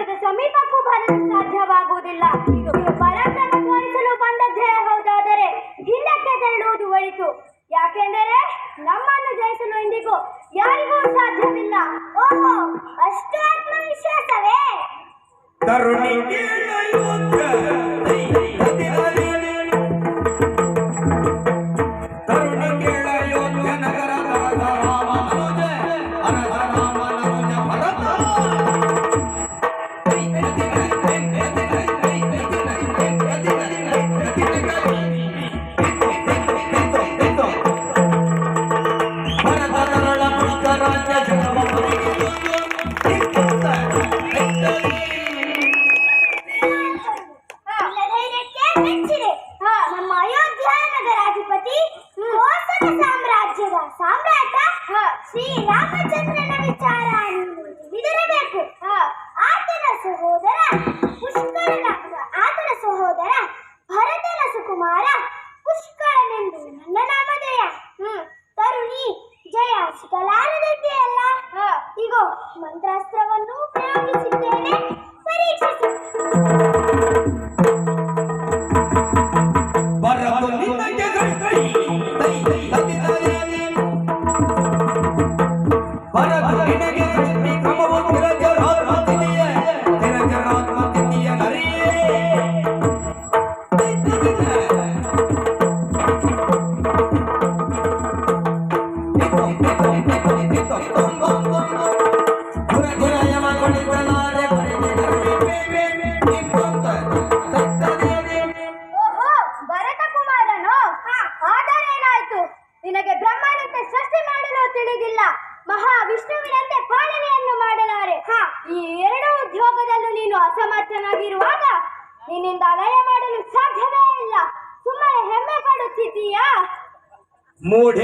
ಅದರ ಸಮೀಪಕ್ಕೂ ಬರಲು ಸಾಧ್ಯವಾಗುವುದಿಲ್ಲ. ಪರಾಕ್ರಮ ತೋರಿಸಲು ಬಂದದ್ದೇ ಹೌದಾದರೆ ಗಿನ್ನಕ್ಕೆ ತೆರಳುವುದು ಒಳಿತು. ಯಾಕೆಂದರೆ ನಮ್ಮನ್ನು ಜಯಿಸಲು ಇಂದಿಗೂ ಯಾರಿಗೂ ಸಾಧ್ಯವಿಲ್ಲ. ಓಹೋ, ಅಷ್ಟು ಆತ್ಮವಿಶ್ವಾಸವೇ? ತರುಣಿ ನೆನೆಸಿದೆ ಹಾ, ನಮ್ಮ ಅಯೋಧ್ಯ ನಗರಾಧಿಪತಿ ಕೋಸಲ ಸಾಮ್ರಾಜ್ಯದ ಸಾಮ್ರಾಟ ಶ್ರೀ ರಾಮಚಂದ್ರನ ವಿಚಾರ ತಿಳಿದಿರಬೇಕು ಆತನ ಸಹೋದರ ಪುಷ್ಕರನ ಆತನ ಸಹೋದರ ಭರತನ ಸುಕುಮಾರ ಜಗತ್ತನ್ನು ಸೃಷ್ಟಿ ಮಾಡಲು ತಿಳಿದಿಲ್ಲ ಮಹಾವಿಷ್ಣುವಿನಂತೆ ಪಾಲನೆಯನ್ನು ಮಾಡಲಾರೆ ಈ ಎರಡು ಉದ್ಯೋಗದಲ್ಲೂ ನೀನು ಅಸಮರ್ಥನಾಗಿರುವಾಗ ನಿನ್ನಿಂದ ಲಯ ಮಾಡಲು ಸಾಧ್ಯವೇ ಇಲ್ಲ. ಸುಮ್ಮನೆ ಹೆಮ್ಮೆ ಪಡುತ್ತಿದ್ದೀಯಾ? ಮೂಢ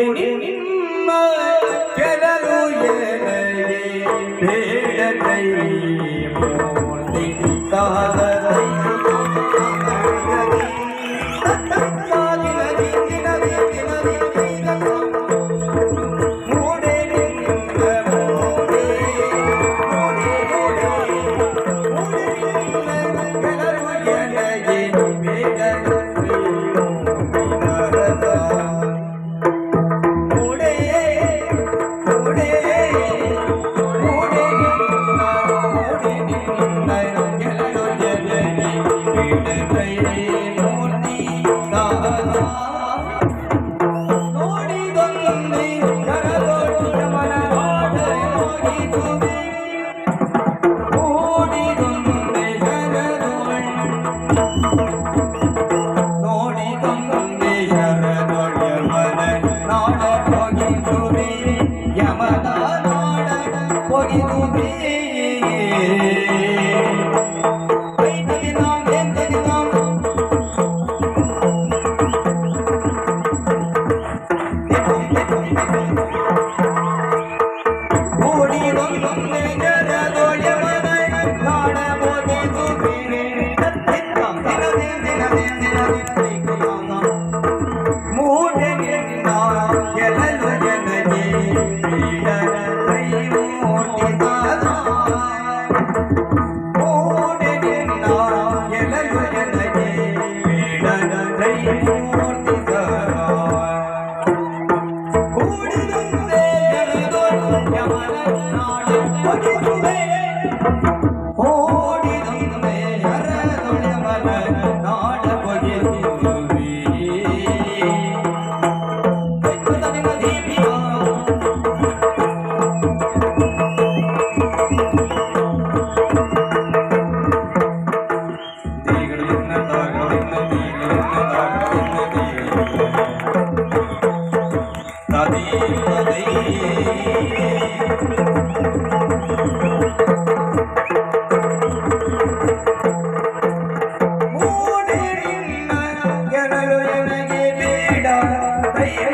Música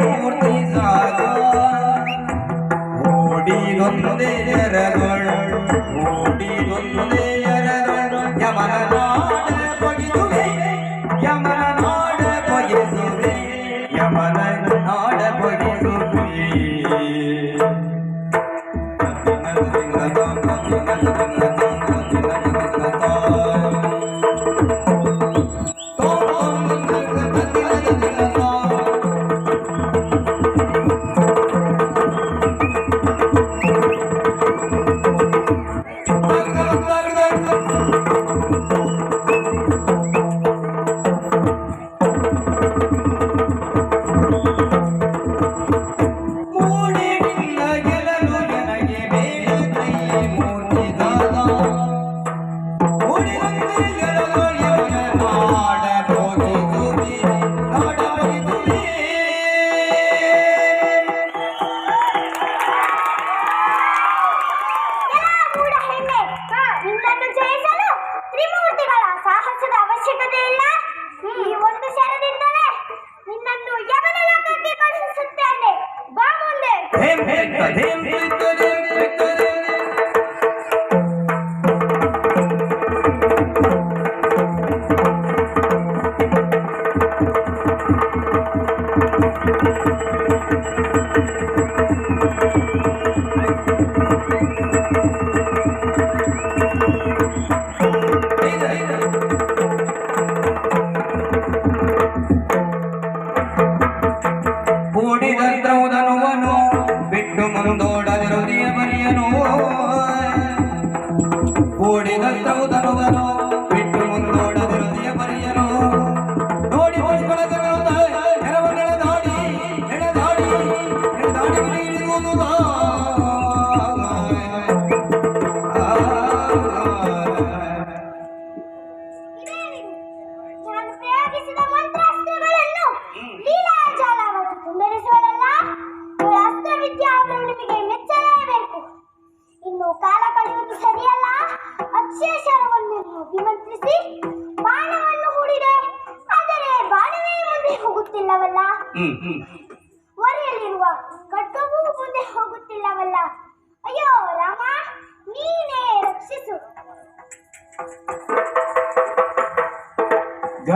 ಮೂರ್ತಿ ಸಾಲ ಓಡಿ ರೊಂದೇ ನೆರಗಳು ನಿನ್ನನ್ನು ಜಯಿಸಲು ತ್ರಿಮೂರ್ತಿಗಳ ಸಾಹಸದ ಅವಶ್ಯಕತೆ ಇಲ್ಲ ಈ ಒಂದು ಶರದಿಂದಲೇ ನಿನ್ನನ್ನು ಯಮನ ಲೋಕಕ್ಕೆ ಕಳುಹಿಸುತ್ತೇನೆ ಬಾ ಮುಂದೆ ಪ್ರಯೋಗಿಸಿದ ಮಂತ್ರಾಸ್ತ್ರಗಳನ್ನು ಲೀಲಾಜಾಲವಾಗಿ ತುಂಡರಿಸುವಳಲ್ಲ ಇವಳ ಅಸ್ತ್ರವಿದ್ಯೆ ಅವರೊಂದಿಗೆ ಮೆಚ್ಚಲೇಬೇಕು ಇನ್ನು ಕಾಲ ಕಳೆಯುವುದು ಸರಿಯಲ್ಲ. ಅಕ್ಷಯಶರವನ್ನು ಅಭಿಮಂತ್ರಿಸಿ, ಬಾಣವನ್ನು ಹೂಡಿದೆ. ಆದರೆ ಬಾಣವೇ ಮುಂದೆ ಹೋಗುತ್ತಿಲ್ಲವಲ್ಲ.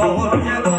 Vamos,